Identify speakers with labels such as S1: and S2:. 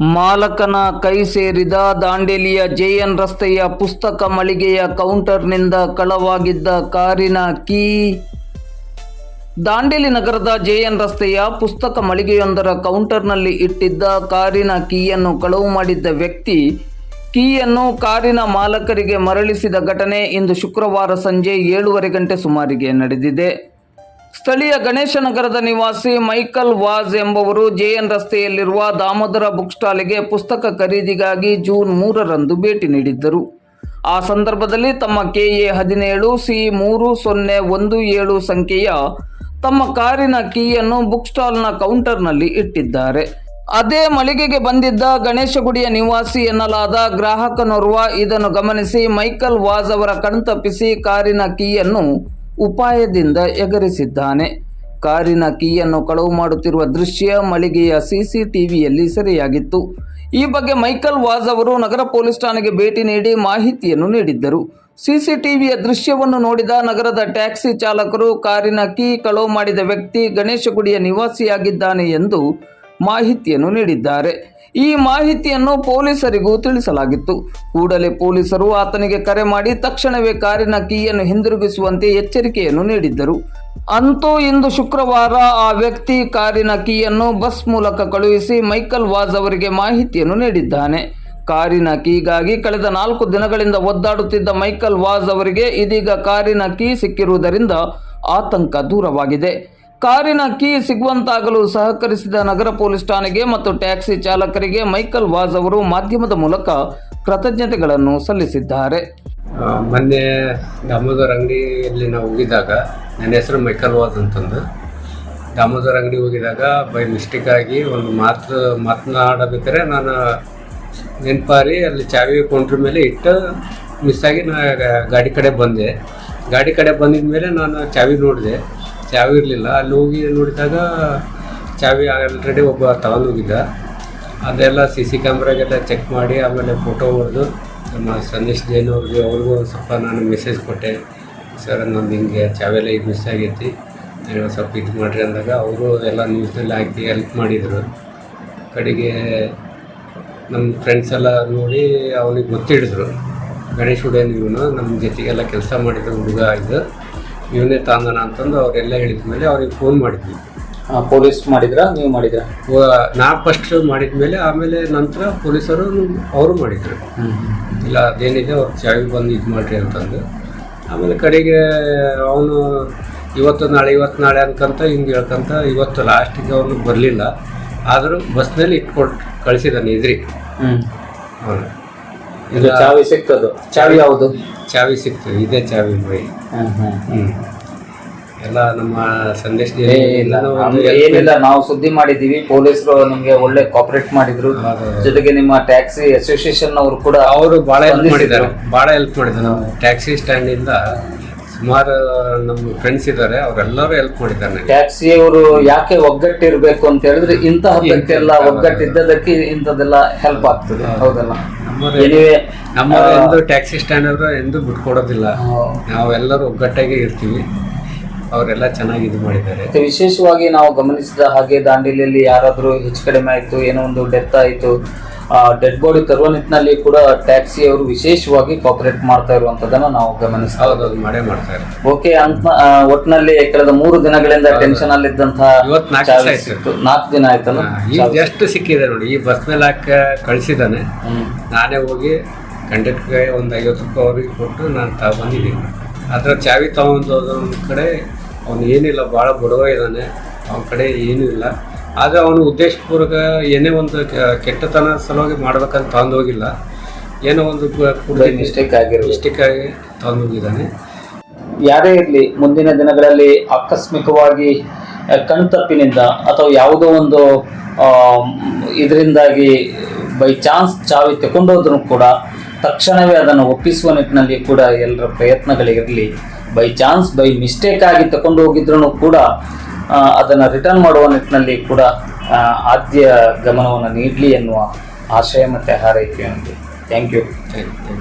S1: ಮಾಲಕನ ಕೈ ಸೇರಿದ ದಾಂಡೇಲಿಯ ಜೆಎನ್ ರಸ್ತೆಯ ಪುಸ್ತಕ ಮಳಿಗೆಯ ಕೌಂಟರ್ನಿಂದ ಕಳವಾಗಿದ್ದ ಕಾರಿನ ಕೀ. ದಾಂಡೇಲಿ ನಗರದ ಜೆಎನ್ ರಸ್ತೆಯ ಪುಸ್ತಕ ಮಳಿಗೆಯೊಂದರ ಕೌಂಟರ್ನಲ್ಲಿ ಇಟ್ಟಿದ್ದ ಕಾರಿನ ಕೀಯನ್ನು ಕಳವು ಮಾಡಿದ್ದ ವ್ಯಕ್ತಿ, ಕೀಯನ್ನು ಕಾರಿನ ಮಾಲಕರಿಗೆ ಮರಳಿಸಿದ ಘಟನೆ ಇಂದು ಶುಕ್ರವಾರ ಸಂಜೆ ಏಳೂವರೆ ಗಂಟೆ ಸುಮಾರಿಗೆ ನಡೆದಿದೆ. ಸ್ಥಳೀಯ ಗಣೇಶನಗರದ ನಿವಾಸಿ ಮೈಕಲ್ ವಾಜ್ ಎಂಬುವರು ಜೆಎನ್ ರಸ್ತೆಯಲ್ಲಿರುವ ದಾಮೋದರ ಬುಕ್ ಸ್ಟಾಲಿಗೆ ಪುಸ್ತಕ ಖರೀದಿಗಾಗಿ ಜೂನ್ ಮೂರರಂದು ಭೇಟಿ ನೀಡಿದ್ದರು. ಆ ಸಂದರ್ಭದಲ್ಲಿ ತಮ್ಮ ಕೆಎ ಹದಿನೇಳು, ಸಿ ಮೂರು, ಸೊನ್ನೆ, ಒಂದು, ಏಳು ಸಂಖ್ಯೆಯ ತಮ್ಮ ಕಾರಿನ ಕೀಯನ್ನು ಬುಕ್ ಸ್ಟಾಲ್ನ ಕೌಂಟರ್ನಲ್ಲಿ ಇಟ್ಟಿದ್ದಾರೆ. ಅದೇ ಮಳಿಗೆಗೆ ಬಂದಿದ್ದ ಗಣೇಶಗುಡಿಯ ನಿವಾಸಿ ಎನ್ನಲಾದ ಗ್ರಾಹಕನೋರ್ವ ಇದನ್ನು ಗಮನಿಸಿ ಮೈಕಲ್ ವಾಜ್ ಅವರ ಕಣ್ತಪ್ಪಿಸಿ ಕಾರಿನ ಕೀಯನ್ನು ಉಪಾಯದಿಂದ ಎಗರಿಸಿದ್ದಾನೆ. ಕಾರಿನ ಕೀಯನ್ನು ಕಳವು ಮಾಡುತ್ತಿರುವ ದೃಶ್ಯ ಮಳಿಗೆಯ ಸಿಸಿಟಿವಿಯಲ್ಲಿ ಸೆರೆಯಾಗಿತ್ತು. ಈ ಬಗ್ಗೆ ಮೈಕಲ್ ವಾಜ್ ಅವರು ನಗರ ಪೊಲೀಸ್ ಠಾಣೆಗೆ ಭೇಟಿ ನೀಡಿ ಮಾಹಿತಿಯನ್ನು ನೀಡಿದ್ದರು. ಸಿಸಿಟಿವಿಯ ದೃಶ್ಯವನ್ನು ನೋಡಿದ ನಗರದ ಟ್ಯಾಕ್ಸಿ ಚಾಲಕರು ಕಾರಿನ ಕೀ ಕಳವು ಮಾಡಿದ ವ್ಯಕ್ತಿ ಗಣೇಶಗುಡಿಯ ನಿವಾಸಿಯಾಗಿದ್ದಾನೆ ಎಂದು ಮಾಹಿತಿಯನ್ನು ನೀಡಿದ್ದಾರೆ. ಈ ಮಾಹಿತಿಯನ್ನು ಪೊಲೀಸರಿಗೂ ತಿಳಿಸಲಾಗಿತ್ತು. ಕೂಡಲೇ ಪೊಲೀಸರು ಆತನಿಗೆ ಕರೆ ಮಾಡಿ ತಕ್ಷಣವೇ ಕಾರಿನ ಕೀಯನ್ನು ಹಿಂದಿರುಗಿಸುವಂತೆ ಎಚ್ಚರಿಕೆಯನ್ನು ನೀಡಿದ್ದರು. ಅಂತೂ ಇಂದು ಶುಕ್ರವಾರ ಆ ವ್ಯಕ್ತಿ ಕಾರಿನ ಕೀಯನ್ನು ಬಸ್ ಮೂಲಕ ಕಳುಹಿಸಿ ಮೈಕಲ್ ವಾಜ್ ಅವರಿಗೆ ಮಾಹಿತಿಯನ್ನು ನೀಡಿದ್ದಾನೆ. ಕಾರಿನ ಕೀಗಾಗಿ ಕಳೆದ ನಾಲ್ಕು ದಿನಗಳಿಂದ ಒದ್ದಾಡುತ್ತಿದ್ದ ಮೈಕಲ್ ವಾಜ್ ಅವರಿಗೆ ಇದೀಗ ಕಾರಿನ ಕೀ ಸಿಕ್ಕಿರುವುದರಿಂದ ಆತಂಕ ದೂರವಾಗಿದೆ. ಕಾರಿನ ಕೀ ಸಿಗುವಂತಾಗಲು ಸಹಕರಿಸಿದ ನಗರ ಪೊಲೀಸ್ ಠಾಣೆಗೆ ಮತ್ತು ಟ್ಯಾಕ್ಸಿ ಚಾಲಕರಿಗೆ ಮೈಕಲ್ ವಾಜ್ ಅವರು ಮಾಧ್ಯಮದ ಮೂಲಕ ಕೃತಜ್ಞತೆಗಳನ್ನು ಸಲ್ಲಿಸಿದ್ದಾರೆ.
S2: ಮೊನ್ನೆ ದಾಮೋದರ ಅಂಗಡಿಯಲ್ಲಿ ನಾವು ಹೋಗಿದ್ದಾಗ, ನನ್ನ ಹೆಸರು ಮೈಕಲ್ ವಾಜ್ ಅಂತಂದು. ದಾಮೋದರ ಅಂಗಡಿ ಹೋಗಿದಾಗ ಬೈ ಮಿಸ್ಟೇಕ್ ಆಗಿ ಒಂದು ಮಾತು, ಮಾತನಾಡಬೇಕಾದ್ರೆ ನಾನು ನೆನಪಾರಿ, ಅಲ್ಲಿ ಚಾವಿ ಕೌಂಟ್ರ್ ಮೇಲೆ ಇಟ್ಟು ಮಿಸ್ ಆಗಿ ನಾ ಗಾ- ಗಾಡಿ ಕಡೆ ಬಂದೆ. ಗಾಡಿ ಕಡೆ ಬಂದಿದ ಮೇಲೆ ನಾನು ಚಾವಿ ನೋಡಿದೆ. ಚಾವಿ ಇರಲಿಲ್ಲ. ಅಲ್ಲಿ ಹೋಗಿ ನೋಡಿದಾಗ ಚಾವಿ ಆಲ್ರೆಡಿ ಒಬ್ಬ ತಗೊಂಡು ಹೋಗಿದ್ದ ಅದೆಲ್ಲ ಸಿ ಸಿ ಕ್ಯಾಮ್ರಾಗೆಲ್ಲ ಚೆಕ್ ಮಾಡಿ ಆಮೇಲೆ ಫೋಟೋ ಹೊಡೆದು ನಮ್ಮ ಸಂದೇಶ್ ಜೈನ್ ಅವ್ರಿಗೆ ಅವ್ರಿಗೂ ಸ್ವಲ್ಪ ನಾನು ಮೆಸೇಜ್ ಕೊಟ್ಟೆ. ಸರ್ ನಂದು ಹಿಂಗೆ ಚಾವೆಲ್ಲ ಇದು ಮಿಸ್ ಆಗೈತಿ. ನೀವು ಸ್ವಲ್ಪ ಇದು ಮಾಡಿರಿ ಅಂದಾಗ ಅವರು ಎಲ್ಲ ನ್ಯೂಸ್ನಲ್ಲಿ ಹಾಕಿ ಹೆಲ್ಪ್ ಮಾಡಿದರು. ಕಡೆಗೆ ನಮ್ಮ ಫ್ರೆಂಡ್ಸ್ ಎಲ್ಲ ನೋಡಿ ಅವನಿಗೆ ಗೊತ್ತಿಡಿದ್ರು. ಗಣೇಶ್ ಹುಡೇನ್ ಇವನು. ನಮ್ಮ ಜೊತೆಗೆಲ್ಲ ಕೆಲಸ ಮಾಡಿದ ಹುಡುಗ ಇದು. ಇವನೇ ತಾಂದನ ಅಂತಂದು ಅವರೆಲ್ಲ ಹೇಳಿದ ಮೇಲೆ ಅವ್ರಿಗೆ ಫೋನ್ ಮಾಡಿದ್ವಿ.
S1: ಪೊಲೀಸ್ ಮಾಡಿದ್ರ? ನೀವು ಮಾಡಿದ್ರ?
S2: ನಾ ಫಸ್ಟ್ ಮಾಡಿದ ಮೇಲೆ ಆಮೇಲೆ ನಂತರ ಪೊಲೀಸರು ಅವರು ಮಾಡಿದ್ರು. ಇಲ್ಲ ಅದೇನಿದೆ ಅವ್ರು ಚಾವಿ ಬಂದು ಇದು ಮಾಡಿರಿ ಅಂತಂದು. ಆಮೇಲೆ ಕಡೆಗೆ ಅವನು ಇವತ್ತು ನಾಳೆ ಇವತ್ತು ನಾಳೆ ಅನ್ಕಂತ ಹಿಂಗೆ ಹೇಳ್ಕಂತ ಇವತ್ತು ಲಾಸ್ಟಿಗೆ ಅವನು ಬರಲಿಲ್ಲ. ಆದರೂ ಬಸ್ನಲ್ಲಿ ಇಟ್ಕೊಟ್ಟು ಕಳಿಸಿದ್ದಾನೆ ಇದ್ರಿ ಅವನು
S1: ಇದು ಚಾವಿ ಸಿಕ್ತದು. ಚಾವಿ ಯಾವುದು?
S2: ಚಾವಿ ಸಿಕ್ತು ಇದೇ ಚಾವಿ ಮೈ. ಎಲ್ಲ ನಮ್ಮ ಸಂದೇಶ
S1: ಏನಿಲ್ಲ ನಾವು ಸುದ್ದಿ ಮಾಡಿದೀವಿ ಪೊಲೀಸರು ನಿಮ್ಗೆ ಒಳ್ಳೆ ಕಾಪರೇಟ್ ಮಾಡಿದ್ರು. ಜೊತೆಗೆ ನಿಮ್ಮ ಟ್ಯಾಕ್ಸಿ ಅಸೋಸಿಯೇಷನ್ ಅವರು ಕೂಡ
S2: ಅವರು ಭಾಳ ಹೆಲ್ಪ್ ಮಾಡಿದ್ದಾರೆ. ಭಾಳ ಹೆಲ್ಪ್ ಮಾಡಿದ್ದಾರೆ ನಾವು ಟ್ಯಾಕ್ಸಿ ಸ್ಟ್ಯಾಂಡಿಂದ ಸುಮಾರು ನಮ್ಮ ಫ್ರೆಂಡ್ಸ್ ಇದ್ದಾರೆ ಅವರೆಲ್ಲರೂ ಹೆಲ್ಪ್ ಮಾಡಿದ್ದಾರೆ ನನಗೆ
S1: ಟ್ಯಾಕ್ಸಿ ಅವರು ಯಾಕೆ ಒಗ್ಗಟ್ಟಿರ್ಬೇಕು ಅಂತ ಹೇಳಿದ್ರೆ ಇಂತಹ ಎಲ್ಲ ಒಗ್ಗಟ್ಟಿದ್ದದಕ್ಕೆ ಇಂಥದ್ದೆಲ್ಲ ಹೆಲ್ಪ್ ಆಗ್ತದೆ. ಹೌದಲ್ಲ?
S2: ನಮ್ಮ ಎಂದು ಟ್ಯಾಕ್ಸಿ ಸ್ಟ್ಯಾಂಡ್ ಅವರು ಎಂದು ಬಿಟ್ಕೊಡೋದಿಲ್ಲ. ನಾವೆಲ್ಲರೂ ಒಗ್ಗಟ್ಟಾಗಿ ಇರ್ತೀವಿ. ಅವರೆಲ್ಲ ಚೆನ್ನಾಗಿ ಇದು ಮಾಡಿದ್ದಾರೆ.
S1: ಮತ್ತೆ ವಿಶೇಷವಾಗಿ ನಾವು ಗಮನಿಸಿದ ಹಾಗೆ ದಾಂಡೇಲಿಯಲ್ಲಿ ಯಾರಾದರೂ ಹೆಚ್ಚು ಕಡಿಮೆ ಆಯಿತು ಏನೋ ಒಂದು ಡೆತ್ ಆಯಿತು ಡೆಡ್ ಬಾಡಿ ತರುವ ನಿಟ್ಟಿನಲ್ಲಿ ಕೂಡ ಟ್ಯಾಕ್ಸಿ ಅವರು ವಿಶೇಷವಾಗಿ ಕಾಪರೇಟ್ ಮಾಡ್ತಾ ಇರುವಂತದನ್ನ ನಾವು ಗಮನಿಸ್ತಾ
S2: ಮಾಡೇ ಮಾಡ್ತಾರೆ
S1: ಓಕೆ ಅಂತ ಒಟ್ಟಿನಲ್ಲಿ ಕಳೆದ ಮೂರು ದಿನಗಳಿಂದ ಟೆನ್ಷನ್ ಅಲ್ಲಿದ್ದಂತಹ
S2: ಇವತ್ತು ನಾಲ್ಕು
S1: ದಿನ ಆಯ್ತಲ್ಲ?
S2: ಈಗ ಜಸ್ಟ್ ಸಿಕ್ಕಿದೆ ನೋಡಿ. ಈ ಬಸ್ ಮೇಲೆ ಹಾಕ ಕಳಿಸಿದ್ದಾನೆ.
S1: ಹ್ಮ್.
S2: ನಾನೇ ಹೋಗಿ ಕಂಡಕ್ಟರ್ಗೆ ಒಂದು ಐವತ್ತು ರೂಪಾಯಿ ಅವ್ರಿಗೆ ಕೊಟ್ಟು ನಾನು ತಗೊಂಡಿದ್ದೀನಿ ಅದರ ಚಾವಿ ತಗೊಂಡು ಒಂದು ಕಡೆ ಅವನು ಏನಿಲ್ಲ ಭಾಳ ಬಡವ ಇದ್ದಾನೆ. ಅವನ ಕಡೆ ಏನೂ ಇಲ್ಲ. ಆದರೆ ಅವನು ಉದ್ದೇಶಪೂರ್ವಕ ಏನೇ ಒಂದು ಕೆಟ್ಟತನ ಸಲುವಾಗಿ ಮಾಡ್ಬೇಕಂತ ತಗೊಂಡು ಹೋಗಿಲ್ಲ. ಏನೋ ಒಂದು
S1: ಮಿಸ್ಟೇಕ್ ಆಗಿರೋದು.
S2: ಮಿಸ್ಟೇಕ್ ಆಗಿ ತಗೊಂಡು ಹೋಗಿದ್ದಾನೆ.
S1: ಯಾರೇ ಇರಲಿ ಮುಂದಿನ ದಿನಗಳಲ್ಲಿ ಆಕಸ್ಮಿಕವಾಗಿ ಕಣ್ತಪ್ಪಿನಿಂದ ಅಥವಾ ಯಾವುದೋ ಒಂದು ಇದರಿಂದಾಗಿ ಬೈ ಚಾನ್ಸ್ ಚಾವಿ ತಗೊಂಡೋದ್ರೂ ಕೂಡ ತಕ್ಷಣವೇ ಅದನ್ನು ಒಪ್ಪಿಸುವ ನಿಟ್ಟಿನಲ್ಲಿ ಕೂಡ ಎಲ್ಲರ ಪ್ರಯತ್ನಗಳಿರಲಿ. ಬೈ ಚಾನ್ಸ್ ಬೈ ಮಿಸ್ಟೇಕ್ ಆಗಿ ತಗೊಂಡು ಹೋಗಿದ್ರೂ ಕೂಡ ಅದನ್ನು ರಿಟರ್ನ್ ಮಾಡುವ ನಿಟ್ಟಿನಲ್ಲಿ ಕೂಡ ಆದ್ಯ ಗಮನವನ್ನು ನೀಡಲಿ ಎನ್ನುವ ಆಶಯ ಮತ್ತು ಹಾರೈಕೆ ಥ್ಯಾಂಕ್
S2: ಥ್ಯಾಂಕ್ ಯು